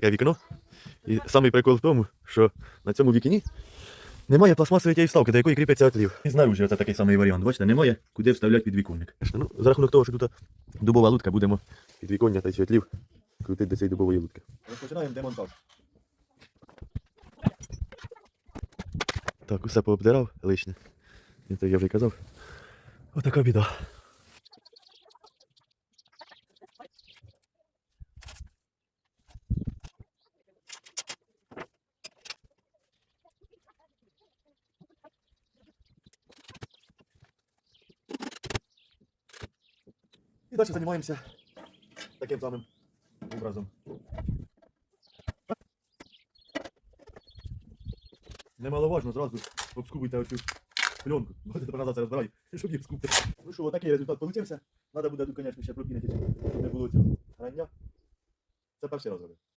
таке вікно. І самий прикол в тому, що на цьому вікні немає пластмасової тієї вставки, до якої кріпиться отлів. І знаружі це такий самий варіант. Бачите, немає куди вставляти підвіконник. Ну, за рахунок того, що тут дубова лутка, будемо підвіконня та отлів крутити до цієї дубової лутки. Розпочинаємо демонтаж. Так, усе пообдирав лишнє. Це я вже казав. Отака біда. І далі займаємося таким самим образом. Немаловажно зразу обскубуйте оцю пленку. Бачите, тепер назад це розбираю, щоб їх скупити. Ну що, отакий результат получився. Треба буде тут, звісно, ще пропінити, щоб не було цього грання. Це перший раз.